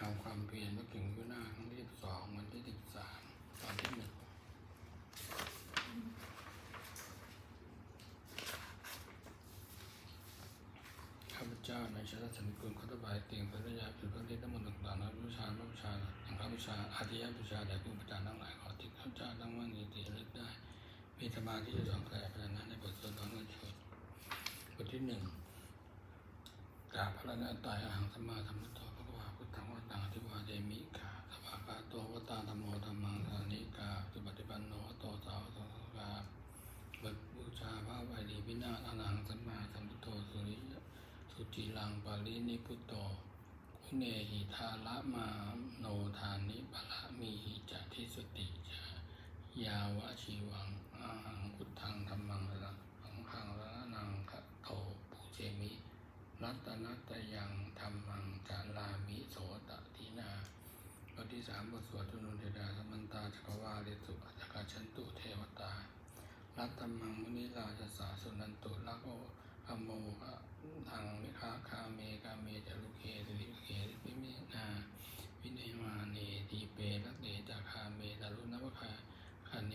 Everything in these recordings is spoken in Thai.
คำความเพียรว่าเก่งวินาครั้งที่สิบสองวันที่สิบสามตอนที่หนึ่งข้าพเจ้าในชาติสมิกุลข้าตบายเตียงพระรยาจุดพระฤทธิ์ทั้งหมดต่างๆนักวิชานักวิชาทางพระวิชาอาทิยะวิชาแด่ผู้ประจารทั้งหลายขอติดข้าพเจ้าทั้งว่ามีติระลึกได้ มีสมาธิจะสองแก่พระนั้นในบทสวดของเงินชนบทที่หนึ่งกราบพระนาตายอาหังสมมาธรรมโตพระวาพุทธังวัตังอธิวาเดมิกาสวากาโตวตาธรรมโมธรรมังสานิกาสุปฏิปันโนโตสาวสกาบทบูชาพระไวรีวินาศอนังสัมมาสัมพุทโธสุริยสุจิลังปา รินิพุตโตคุเนหิทาละมาโนทานิปะละมีหิจทิสติจายาวะชีวังอาหังพุทธังธรรมังสังฆังระนังคะโตปูเจมิรัตนัตยังธรรมังจารามิโสตทินาบทที่สามบทสวดทุนุเทดาสมันตาจักวาลิสุอัจกาชันตุเทวตารัตตมังมุนิราชสาสุนันตุลักโออโมะ ทังมิคาคาเมกาเมจารุเคสิริเคสิปิเมนาวินัยมาเนทีเปรัตเนจาคาเมตารุนวคาคาเน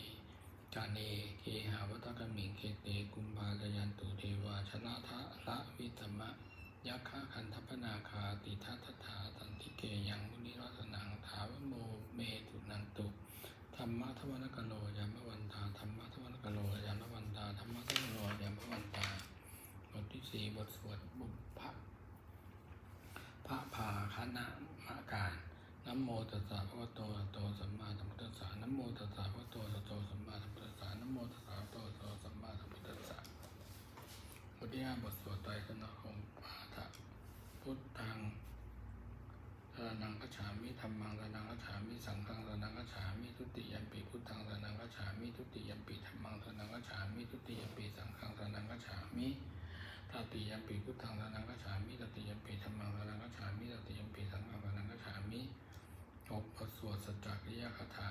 กาเนเคหาวัตกมิงเคเตกุมภาลยันตุเทวาชนะทะละวิตมะยักขะคันทัพนาคาติทัตถาตันติเกยังมุนิรัตนังถาวโมเมตุนันตุธรรมะทวนกโลยามวันตาธรรมะทวนกโล สี่บทสวดบุพพะพระพาคณะมะการนโมตัสสะภะคะวะโตโตสัมมาสัมพุทธัสสะนโมตัสสะภะคะวะโตโตสัมมาสัมพุทธัสสะนโมตัสสะภะคะวะโตโตสัมมาสัมพุทธัสสะบทที่ห้าบทสวดไตรสนของปาฐะพุทธังสรนังกัจฉามิธรรมังสรนังกัจฉามิสังฆังสรนังกัจฉามิทุติยัมปิพุทธังสรนังกัจฉามิทุติยัมปิธรรมังสรนังกัจฉามิทุติยัมปิสังฆังสรนังกัจฉามิ ตติยมปิพุทธังสรนังกัจฉามิตติยมปิธรรมังสรนังกัจฉามิตติยมปิสังฆังสรนังกัจฉามิจบบทสวดสัจจกิยคาถา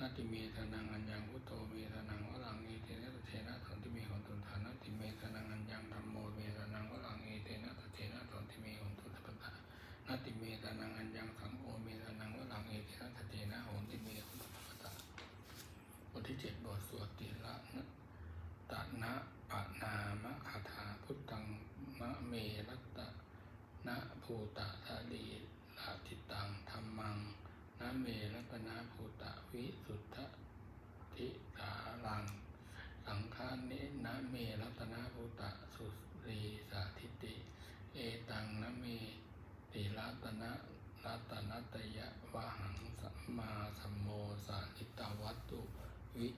นาติเมธนังอัญญังพุทโธเมธนังวรังเอเทนะตเทนะสันติเมหนตุฐานาติเมธนังอัญญังธรรมโมเมธนังวรังเอเทนะตเทนะสันติเมหนตุทัพพะนาติเมธนังอัญญังสังโฆเมธนังวรังเอเทนะเทนะโหนติเมหนตุทัพพะบทที่เจ็ดบทสวดติละนะตะนะปะนามะคาถาพุทธังมะเมรัตตะนะ ภูตะทะลีลาทิตังธรรมังนะเมรัตนาภูตะวิสุทธทิสาลัง สังฆานินะเมรัตนาภูตะสุรีสาธิติ เอตังนะเมติรัตนะรัตนัตยะวะหังสัมมาสัมโมสานิตวัตตุวิ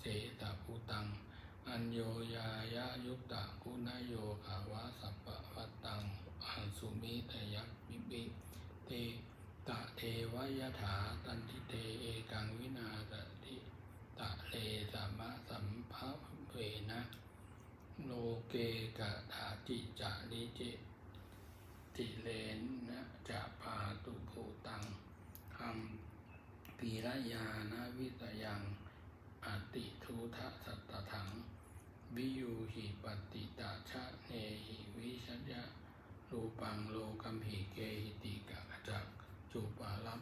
เศษภูตัง อัญโยยายายุตตะกุณโยภาวะสัพพะวัตตัง อันสุมิตยักปิปิเตตะเทวยถาตันทิเตเอกังวินาตติตะเลสัมมะสัมภะเวนะโลเกกะถาจิจาริเจติเลนะจะปาตุภูตังคัมปีระยานะวิตยังอติทุทะสัตตถัง วิยูหิปติตาชะเนหิวิชยะ รูปังโลกัมหิเกหิติกะจักจุปาลับ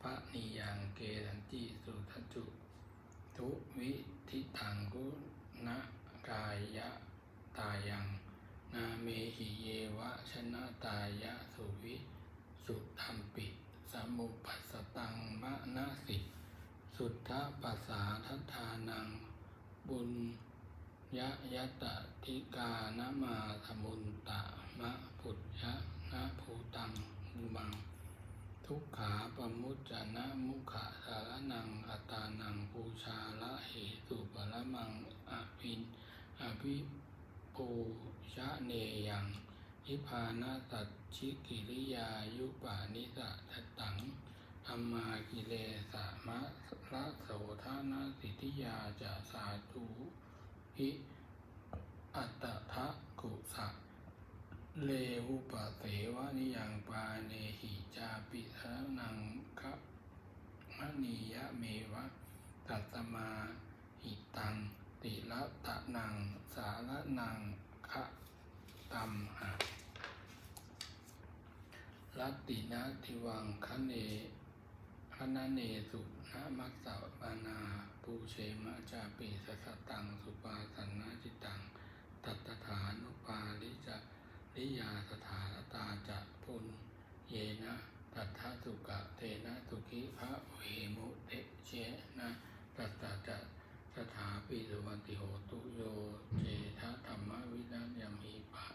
พระนิยังเกตันจิสุทัจุทุวิทิตังกุณกายะตายังนาเมหิเยวะชนะตายะสุวิสุตัมปิสมุปัสตังมะนาสิสุทธปัสสาทัฏฐานัง บุญยะยะตะทิกานะมาสมุนตะมะ พุทธะนะภูตังมุมัง ทุกขาปมุจจนะมุขะสารนังอัตตานังปูชาละเหตุปละมังอภินอภิปูชะเนยังนิพานาตัดชิกิริยายุปานิสะทัตตังธรรมากิเลสามะละโสธานาสิทธิยาจะสาธุหิอัตถะกุสะ เลหุปเสวะนิยังปาเนหิจาปิสรนังคะมณียะเมวะตัสมาหิตัง ติละตะนัง สารนังคะตัมหะรัตตินาทิวังคะเนคณเนสุนะมัสสะปานาปูเชมะจาปิสสตัง สุปาสันนาจิตัง ตัตถานุปาลิจะ ลิยาสถานตาจะพุนเยนะตัทธสุกะเทนะสุขิภะเวมุเตเชนะตัตตะจะสถาปิสุวันติโหตุโยเจทะธรรมวินัยยมีปะ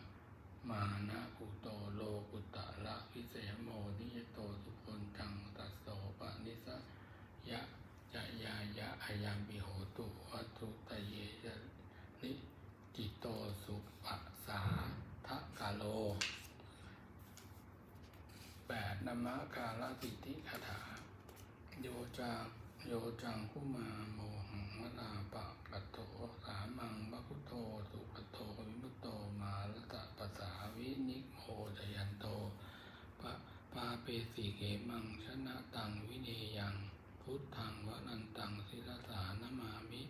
มานะกุโตโลกุตตะละพิเศษโมนิยโตสุคนจังตัสโสปะนิสยะจะยายะอายังปิโหตุวัตถุตะเยยะนิจิตโตสุปัสสาทะกาโล แปดนามะกาลสิทธิคาถา โยจาโยจังคุมาโมหังวลาปะกัตโตสามังบะพุโธสุปัตโตวิมุตโตมาลตะปัสสาวินิโมจยันโตปะปาเปสิเกมังชนะตังวิเนยัง พุทธังวรันตังศิรสานมามิ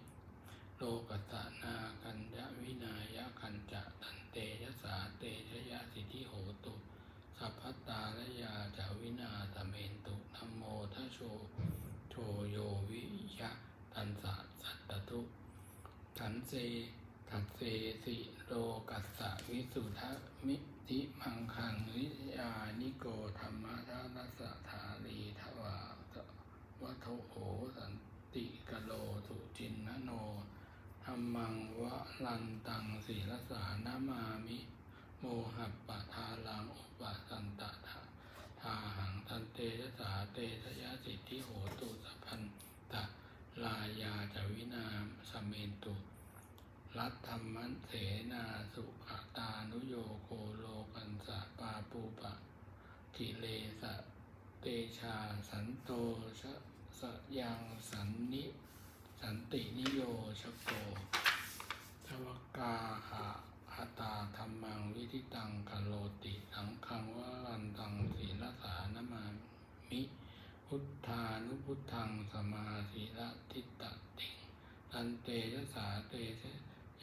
โลกัสสะนาคัญญะวินายะคัญจะตันเตยะสาเตชยะสิทธิโหตุ สัพพตตาลยาจาวินาตเมนตุธัมโมทะโช โชโยวิ ยะตันสะสัตตทุทันเซทัสเซสิโลกัสสะวิสุทธมิติมังคังวิยานิโกธรรมะทานัสสะธาลีทวาวัโทโหสันติกโลสุจินนโนธรรมังวะลันตังศีลสานามามิ โมหัปปะทาลังอุปสันตถาทาหังทันเตชะสาเตชะยะสิทธิโหตุสัพพันตะ ลายาจาวินาสเมนตุ รัตธรรมเสนาสุขตานุโยโคโลกันสะปาปูปะกิเลสะเตชาสันโตชะสะยังสันนิสันตินิโยชโกทวกาหะหาตาธรรมังวิธิตังกโลติสังคังวรันตังศีลสานมามิ พุทธานุพุทธังสมาธิละทิตตติงตันเตยะสาเตชะ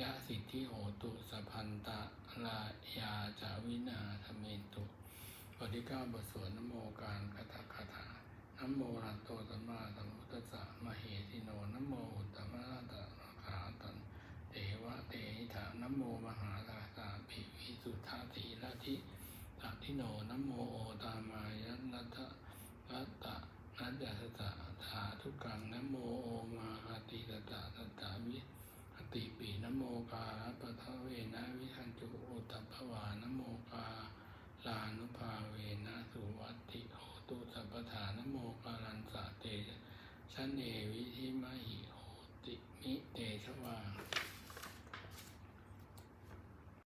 ยะสิทธิโหตุสพพันตะลายาจาวินาธเมนตุบทที่เก้าบทสวดนโมการคาถาคาถานโมรัตโตสัมมาสัมพุทธัสสะมเหสิโนนโมอุตตมะรัตตะขาตันเทวะเตหิถานโมมหาลาสาภิวิสุทธาสีละทิตาทิโนนโมโอตามายะนัตตะรัตตะนัตยะสตะธาทุกังนโมโอมาหติตตะตตาวิหติปีนโมกาลปะทะเวนะวิหันจุอุตตภวานโมกาลานุภาเวนะสุวัติโหตุสัพทานโมกาลันสะเตชะเนวิธิมหิโหติมิเตชวา